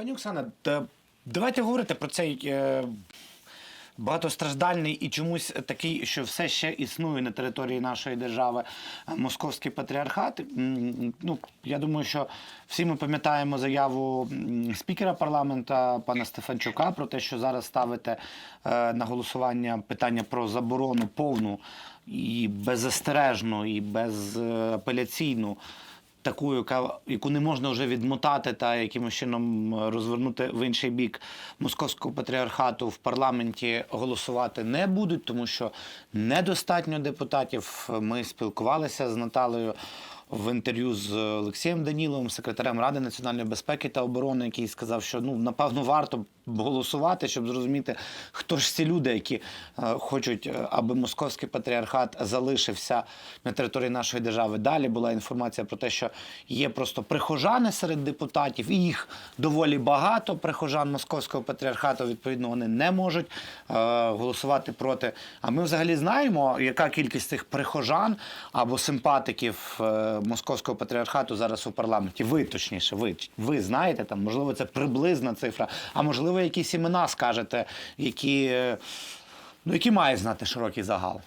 Пані Оксана, давайте говорити про цей е, багатостраждальний і чомусь такий, що все ще існує на території нашої держави е, московський патріархат. Ну, я думаю, що всі ми пам'ятаємо заяву спікера парламента пана Стефанчука про те, що зараз ставите е, на голосування питання про заборону повну і беззастережну, і безапеляційну таку, яка, яку не можна вже відмотати та якимось чином розвернути в інший бік московського патріархату в парламенті голосувати не будуть, тому що недостатньо депутатів. Ми спілкувалися з Наталею в інтерв'ю з Олексієм Даніловим, секретарем Ради національної безпеки та оборони, який сказав, що ну напевно варто голосувати, щоб зрозуміти, хто ж ці люди, які е, хочуть, е, аби московський патріархат залишився на території нашої держави. Далі була інформація про те, що є просто прихожани серед депутатів, і їх доволі багато. Прихожан московського патріархату відповідно вони не можуть е, голосувати проти. А ми взагалі знаємо, яка кількість цих прихожан або симпатиків московського патріархату зараз у парламенті. Ви точніше, ви ви знаєте там, можливо, це приблизна цифра, а можливо, якісь імена скажете, які, е, ну, які має знати широкий загал.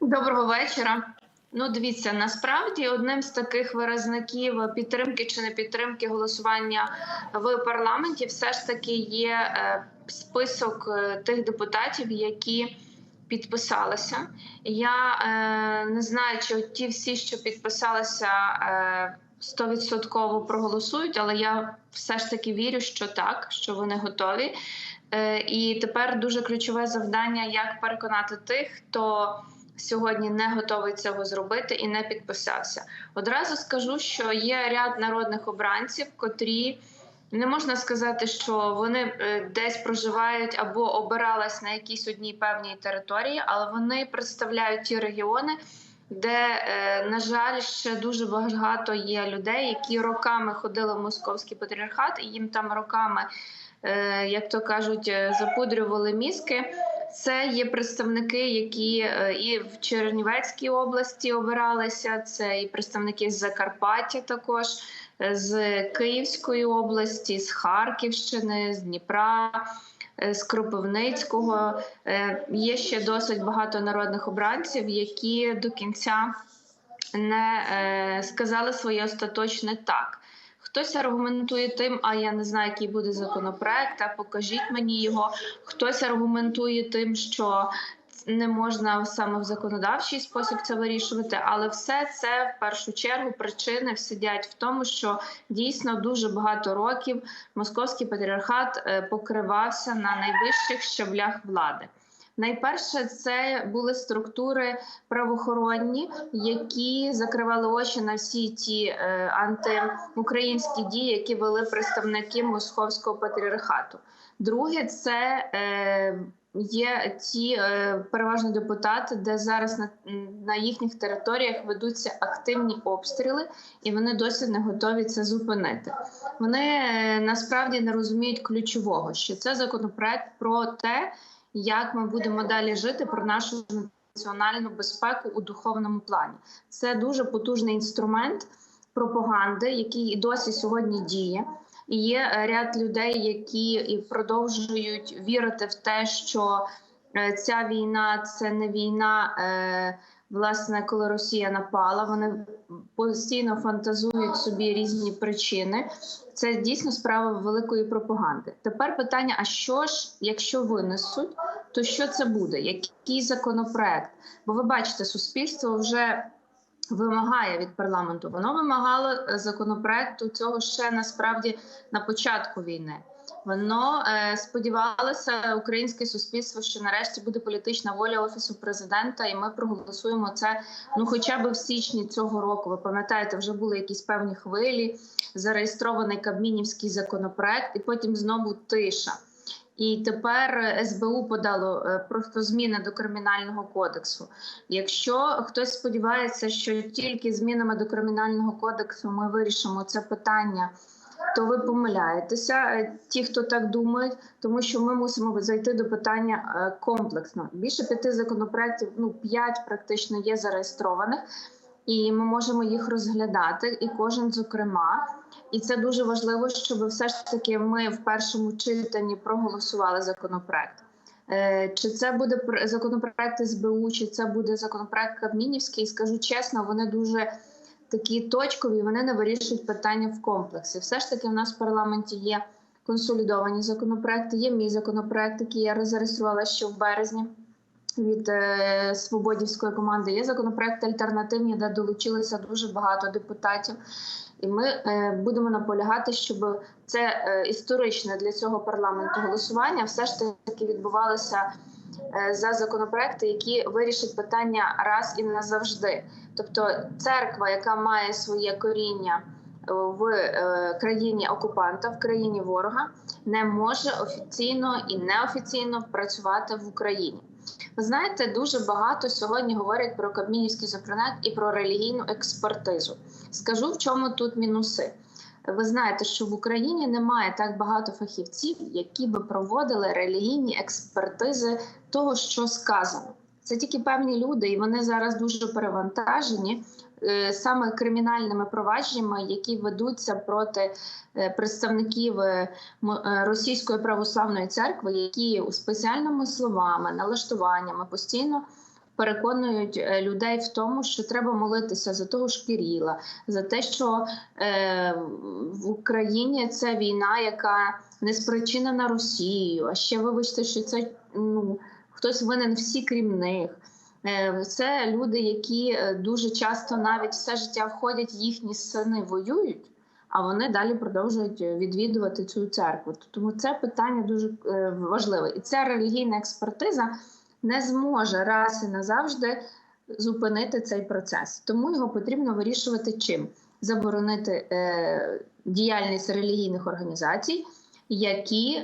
Доброго вечора. Ну, дивіться, насправді одним з таких виразників підтримки чи не підтримки голосування в парламенті все ж таки є е, список е, тих депутатів, які підписалися. Я е, не знаю, чи ті всі, що підписалися, е, стовідсотково проголосують, але я все ж таки вірю, що так, що вони готові. Е, І тепер дуже ключове завдання, як переконати тих, хто сьогодні не готовий цього зробити і не підписався. Одразу скажу, що є ряд народних обранців, котрі не можна сказати, що вони е, десь проживають або обирались на якійсь одній певній території, але вони представляють ті регіони. Де, е, на жаль, ще дуже багато є людей, які роками ходили в московський патріархат, і їм там роками, е, як то кажуть, запудрювали мізки. Це є представники, які і в Чернівецькій області обиралися. Це і представники з Закарпаття, також з Київської області, з Харківщини, з Дніпра. е, З Кропивницького Е, є ще досить багато народних обранців, які до кінця не е, сказали своє остаточне так. Хтось аргументує тим, а я не знаю, який буде законопроект, а покажіть мені його. Хтось аргументує тим, що не можна саме в законодавчий спосіб це вирішувати, але все це в першу чергу причини сидять в тому, що дійсно дуже багато років московський патріархат е, покривався на найвищих щаблях влади. Найперше, це були структури правоохоронні, які закривали очі на всі ті е, антиукраїнські дії, які вели представники московського патріархату. Друге, це е, є ті е, переважно депутати, де зараз на, на їхніх територіях ведуться активні обстріли, і вони досі не готові це зупинити. Вони е, насправді не розуміють ключового, що це законопроект про те, як ми будемо далі жити про нашу національну безпеку у духовному плані. Це дуже потужний інструмент пропаганди, який досі сьогодні діє. Є е, ряд людей, які продовжують вірити в те, що е, ця війна це не війна. Е, Власне, коли Росія напала, вони постійно фантазують собі різні причини. Це дійсно справа великої пропаганди. Тепер питання: а що ж, якщо винесуть, то що це буде? Який законопроект? Бо ви бачите, суспільство вже вимагає від парламенту. Воно вимагало е, законопроекту цього ще насправді на початку війни. Воно е, сподівалося, українське суспільство, що нарешті буде політична воля офісу президента, і ми проголосуємо це. Ну, хоча б в січні цього року. Ви пам'ятаєте, вже були якісь певні хвилі, зареєстрований Кабмінівський законопроект, і потім знову тиша. І тепер СБУ подало е, просто зміни до кримінального кодексу. Якщо хтось сподівається, що тільки змінами до кримінального кодексу ми вирішимо це питання, то ви помиляєтеся. е, Ті, хто так думають, тому що ми мусимо зайти до питання е, комплексно. Більше п'яти законопроєктів, ну п'ять практично є зареєстрованих. І ми можемо їх розглядати, і кожен зокрема. І це дуже важливо, щоб все ж таки ми в першому читанні проголосували законопроект. Е, Чи це буде пр- законопроект СБУ, чи це буде законопроект Кабмінівський? Скажу чесно, вони дуже такі точкові, вони не вирішують питання в комплексі. Все ж таки, в нас в парламенті є консолідовані законопроекти. Є мій законопроект, який я зареєструвала ще в березні від е, свободівської команди. Є законопроекти альтернативні, де долучилися дуже багато депутатів. І ми е, будемо наполягати, щоб це е, історичне для цього парламенту голосування все ж таки відбувалося е, за законопроекти, які вирішать питання раз і назавжди. Тобто, церква, яка має своє коріння в країні окупанта, в країні ворога, не може офіційно і неофіційно працювати в Україні. Ви знаєте, дуже багато сьогодні говорять про Кабмінівський законопроект і про релігійну експертизу. Скажу, в чому тут мінуси. Ви знаєте, що в Україні немає так багато фахівців, які би проводили релігійні експертизи того, що сказано. Це тільки певні люди, і вони зараз дуже перевантажені саме кримінальними провадженнями, які ведуться проти е, представників е, е, російської православної церкви, які спеціальними словами, налаштуваннями постійно переконують е, людей в тому, що треба молитися за того ж Кирила, за те, що е, в Україні це війна, яка не спричинена Росією. А ще вибачте, що це ну хтось винен всі, крім них. Е, Це люди, які е, дуже часто навіть все життя входять, їхні сини воюють, а вони далі продовжують е, відвідувати цю церкву. Тому це питання дуже е, важливе. І ця релігійна експертиза не зможе раз і назавжди зупинити цей процес. Тому його потрібно вирішувати чим? Заборонити діяльність релігійних організацій, які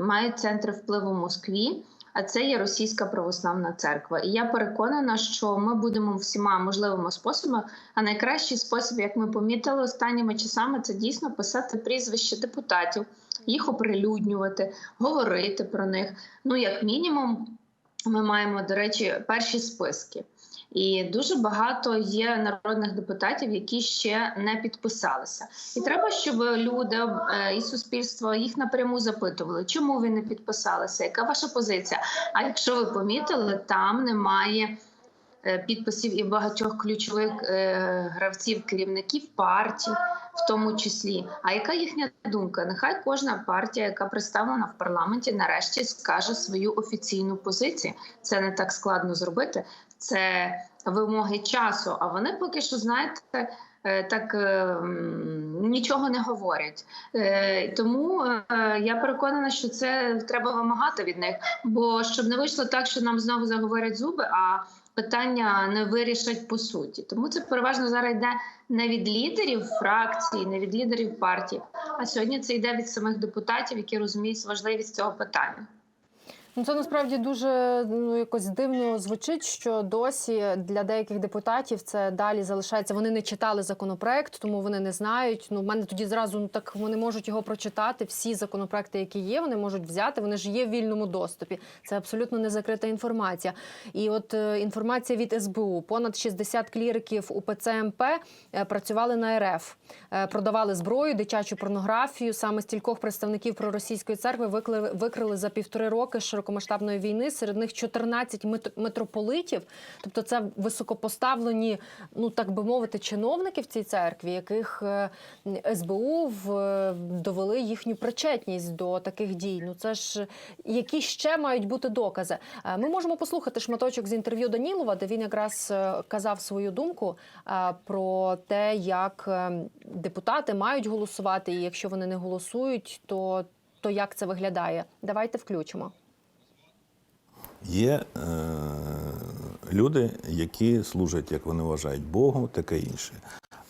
мають центри впливу в Москві. А це є Російська православна церква. І я переконана, що ми будемо всіма можливими способами. А найкращий спосіб, як ми помітили останніми часами, це дійсно писати прізвище депутатів, їх оприлюднювати, говорити про них. Ну, як мінімум, ми маємо, до речі, перші списки. І дуже багато є народних депутатів, які ще не підписалися. І треба, щоб люди е, і суспільство їх напряму запитували, чому ви не підписалися, яка ваша позиція. А якщо ви помітили, там немає е, підписів і багатьох ключових е, гравців, керівників партій, в тому числі. А яка їхня думка? Нехай кожна партія, яка представлена в парламенті, нарешті скаже свою офіційну позицію. Це не так складно зробити. Це вимоги часу. А вони поки що, знаєте, е, так е, нічого не говорять. Е, Тому я переконана, що це треба вимагати від них. Бо щоб не вийшло так, що нам знову заговорять зуби, а питання не вирішать по суті. Тому це переважно зараз йде не від лідерів фракцій, не від лідерів партій, а сьогодні це йде від самих депутатів, які розуміють важливість цього питання. Ну, це насправді дуже ну якось дивно звучить, що досі для деяких депутатів це далі залишається. Вони не читали законопроект, тому вони не знають. Ну, в мене тоді зразу ну так вони можуть його прочитати. Всі законопроекти, які є, вони можуть взяти. Вони ж є в вільному доступі. Це абсолютно не закрита інформація. І от е, інформація від СБУ: понад 60 кліриків УПЦ МП е, працювали на РФ, е, продавали зброю, дитячу порнографію. Саме стількох представників проросійської церкви викрили, викрили за півтори роки широкомасштабної війни. Серед них 14 мит- митрополитів. Тобто, це високопоставлені, ну так би мовити, чиновники в цій церкві, яких е, СБУ в, довели їхню причетність до таких дій. Ну це ж які ще мають бути докази. Е, Ми можемо послухати шматочок з інтерв'ю Данілова, де він якраз е, казав свою думку про те, як депутати мають голосувати, і якщо вони не голосують, то, то як це виглядає. Давайте включимо. Є е, люди, які служать, як вони вважають, Богу, таке інше.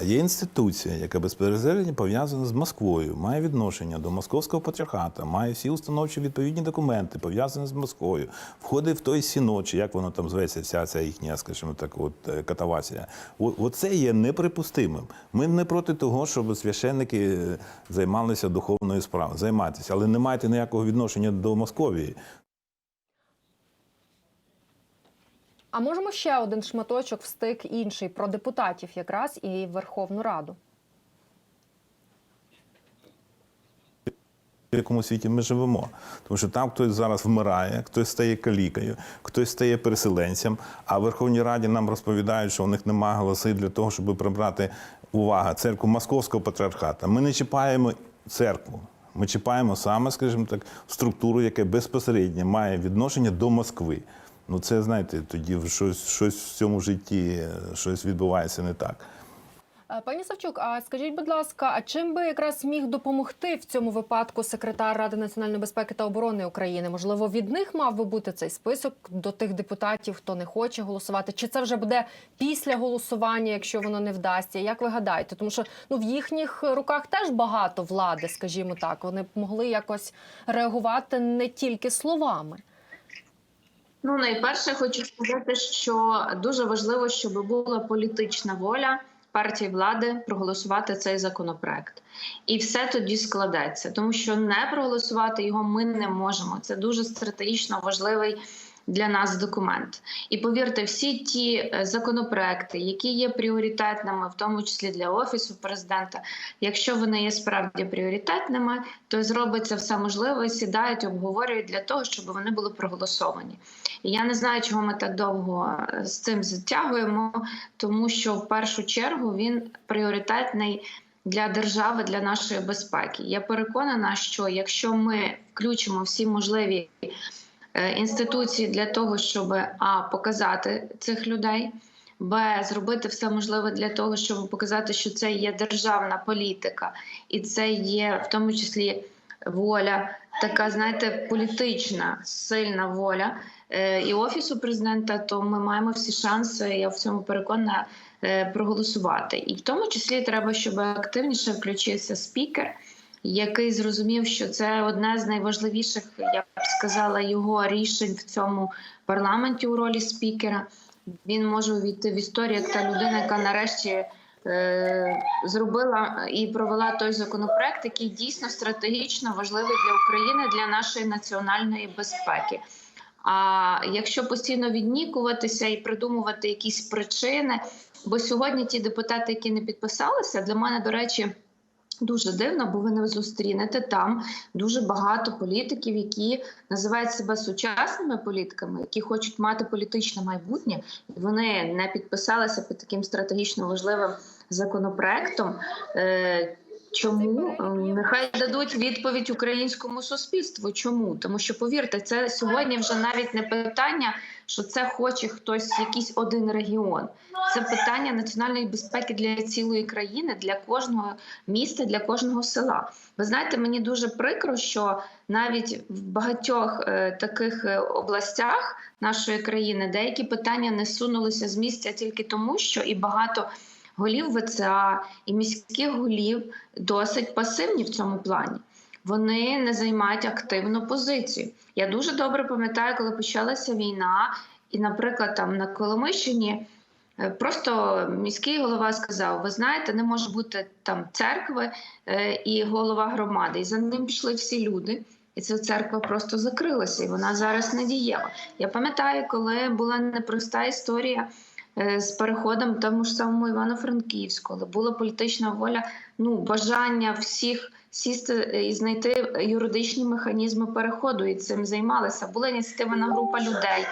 А є інституція, яка безперервно пов'язана з Москвою, має відношення до московського патріархата, має всі установчі відповідні документи, пов'язані з Москвою, входить в той сінод, чи як воно там зветься, вся ця їхня, скажімо так, от е, катавасія. Оце є неприпустимим. Ми не проти того, щоб священники е, займалися духовною справою, займатися, але не маєте ніякого відношення до Московії. А можемо ще один шматочок встик інший про депутатів, якраз і Верховну Раду. в якому світі ми живемо. Тому що там хтось зараз вмирає, хтось стає калікою, хтось стає переселенцем. А в Верховній Раді нам розповідають, що у них немає голоси для того, щоб прибрати увага церкву Московського патріархата. Ми не чіпаємо церкву. Ми чіпаємо саме, скажімо так, структуру, яка безпосередньо має відношення до Москви. Ну, це знаєте, тоді щось, щось в цьому житті е, щось відбувається не так. Е, Пані Савчук, а скажіть, будь ласка, а чим би якраз міг допомогти в цьому випадку секретар Ради національної безпеки та оборони України? Можливо, від них мав би бути цей список до тих депутатів, хто не хоче голосувати? Чи це вже буде після голосування, якщо воно не вдасться? Як ви гадаєте? Тому що ну в їхніх руках теж багато влади, скажімо так. Вони б могли якось реагувати не тільки словами. Ну, найперше, хочу сказати, що дуже важливо, щоб була політична воля партії влади проголосувати цей законопроект. І все тоді складеться, тому що не проголосувати його ми не можемо. Це дуже стратегічно важливий. Для нас документ, і повірте, всі ті е, законопроекти, які є пріоритетними, в тому числі для офісу президента, якщо вони є справді пріоритетними, то зробиться все можливе, сідають, обговорюють для того, щоб вони були проголосовані. І я не знаю, чого ми так довго е, з цим затягуємо, тому що в першу чергу він пріоритетний для держави, для нашої безпеки. Я переконана, що якщо ми включимо всі можливі е, інституції для того, щоб а показати цих людей. Б зробити все можливе для того, щоб показати, що це є державна політика, і це є в тому числі воля, така знаєте, політична сильна воля е, і офісу президента. То ми маємо всі шанси. Я в цьому переконана е, проголосувати. І в тому числі треба, щоб активніше включився спікер, який зрозумів, що це одне з найважливіших, я б сказала, його рішень в цьому парламенті у ролі спікера. Він може увійти в історію як та людина, яка нарешті е, зробила і провела той законопроект, який дійсно стратегічно важливий для України, для нашої національної безпеки. А якщо постійно віднікуватися і придумувати якісь причини, бо сьогодні ті депутати, які не підписалися, для мене, до речі, дуже дивно, бо ви не зустрінете там дуже багато політиків, які називають себе сучасними політиками, які хочуть мати політичне майбутнє, і вони не підписалися під таким стратегічно важливим законопроектом. Чому Ем, нехай дадуть відповідь українському суспільству? Чому? Тому що повірте, це сьогодні вже навіть не питання, що це хоче хтось, якийсь один регіон. Це питання національної безпеки для цілої країни, для кожного міста, для кожного села. Ви знаєте, мені дуже прикро, що навіть в багатьох е, таких е, областях нашої країни деякі питання не сунулися з місця тільки тому, що і багато голів ВЦА і міських голів досить пасивні в цьому плані. Вони не займають активну позицію. Я дуже добре пам'ятаю, коли почалася війна, і, наприклад, там на Коломищині е, просто міський голова сказав: Ви знаєте, не може бути там церкви е, і голова громади. І за ним пішли всі люди. І ця церква просто закрилася, і вона зараз не дієва. Я пам'ятаю, коли була непроста історія з переходом тому ж самому Івано-Франківську, але була політична воля, ну бажання всіх сісти і знайти юридичні механізми переходу, і цим займалися. Була ініціативна група людей.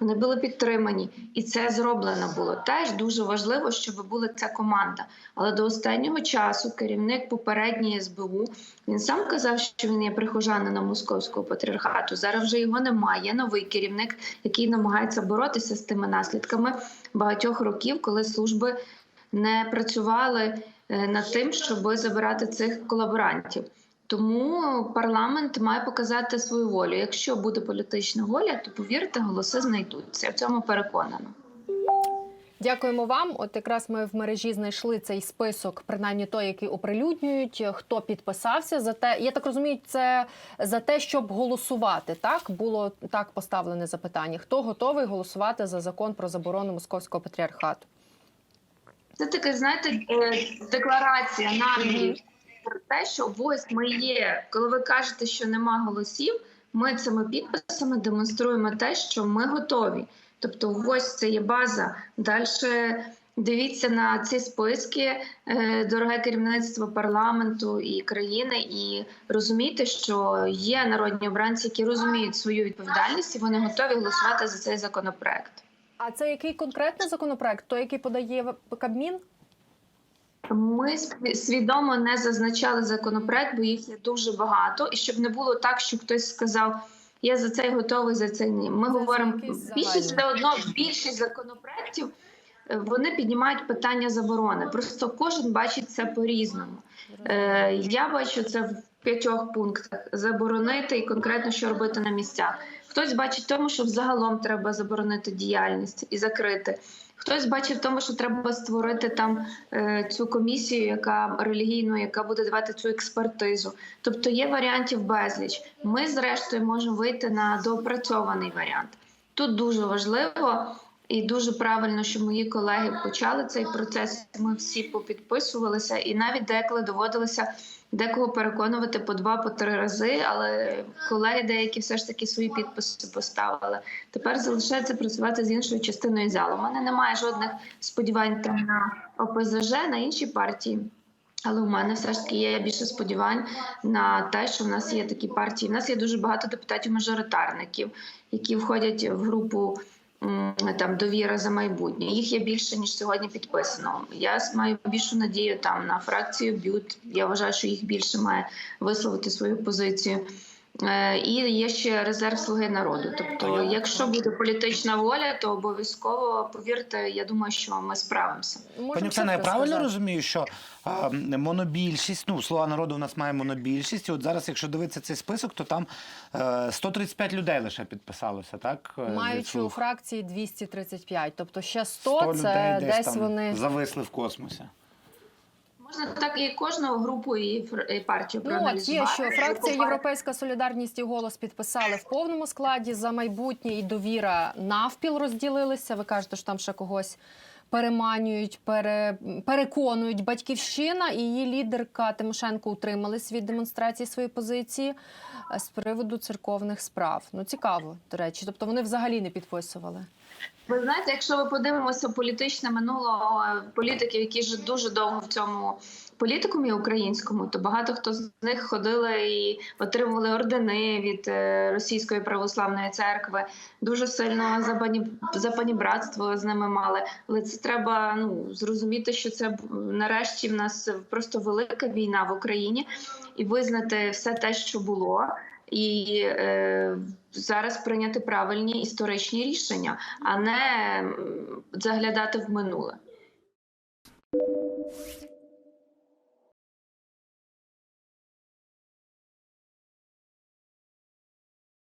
Вони були підтримані, і це зроблено було. Теж дуже важливо, щоб була ця команда. Але до останнього часу керівник попередньої СБУ він сам казав, що він є прихожанином московського патріархату. Зараз вже його немає. Є новий керівник, який намагається боротися з тими наслідками багатьох років, коли служби не працювали е, над тим, щоб забирати цих колаборантів. Тому парламент має показати свою волю. Якщо буде політична воля, то повірте, голоси знайдуться. В цьому переконана. Дякуємо вам. От якраз ми в мережі знайшли цей список, принаймні той, який оприлюднюють, хто підписався за те. Я так розумію, це за те, щоб голосувати. Так було так поставлене запитання. Хто готовий голосувати за закон про заборону московського патріархату? Це таке, знаєте, е, декларація намірів про те, що ось ми є. Коли ви кажете, що нема голосів, ми цими підписами демонструємо те, що ми готові. Тобто, ось це є база. Далі Дивіться на ці списки, е, дороге керівництво парламенту і країни, і розумійте, що є народні обранці, які розуміють свою відповідальність, і вони готові голосувати за цей законопроект. А це який конкретний законопроект? Той, який подає Кабмін? Ми свідомо не зазначали законопроект, бо їх є дуже багато, і щоб не було так, що хтось сказав. Я за цей готовий, за це ні. Ми Це говоримо більшість все одно більшість законопроєктів е, вони піднімають питання заборони. Просто кожен бачить це по-різному. Е, я бачу це в п'ятьох пунктах: заборонити і конкретно що робити на місцях. Хтось бачить в тому, що взагалом треба заборонити діяльність і закрити. Хтось бачить в тому, що треба створити там е, цю комісію, яка релігійну, яка буде давати цю експертизу. Тобто є варіантів безліч. Ми, зрештою, можемо вийти на доопрацьований варіант. Тут дуже важливо і дуже правильно, що мої колеги почали цей процес. Ми всі попідписувалися, і навіть деколи доводилося декого переконувати по два, по три рази. Але колеги деякі все ж таки свої підписи поставили. Тепер залишається працювати з іншою частиною залу. У мене немає жодних сподівань там на ОПЗЖ, на інші партії. Але у мене все ж таки є більше сподівань на те, що в нас є такі партії. У нас є дуже багато депутатів-мажоритарників, які входять в групу там довіра за майбутнє. Їх є більше ніж сьогодні підписано. Я маю більшу надію там на фракцію Бют. Я вважаю, що їх більше має висловити свою позицію. Е, І є ще резерв слуги народу. Тобто, якщо буде політична воля, то обов'язково повірте, я думаю, що ми справимося. Пані Оксана, я правильно сказати? розумію, що а, монобільшість, ну слуга народу у нас має монобільшість. І от зараз, якщо дивитися цей список, то там е, 135 людей лише підписалося, так? е, Маючи у фракції 235, тобто ще 100, 100 це людей десь десь там вони. зависли в космосі. Можна так і кожну групу і партію Ну є, що фракція Європейська Солідарність і голос підписали в повному складі за майбутнє і довіра навпіл розділилися. Ви кажете, що там ще когось переманюють, пере, переконують батьківщина і її лідерка Тимошенко утримались від демонстрації своєї позиції е, з приводу церковних справ. Ну цікаво, до речі. Тобто вони взагалі не підписували. Ви знаєте, якщо ви подивимося політичне минуло політиків, які ж дуже довго в цьому політикумі українському, то багато хто з них ходили і отримували ордени від е, російської православної церкви. Дуже сильно запанібратство з ними мали. Але це треба ну зрозуміти, що це нарешті в нас просто велика війна в Україні, і визнати все те, що було. І е, зараз прийняти правильні історичні рішення, а не заглядати в минуле.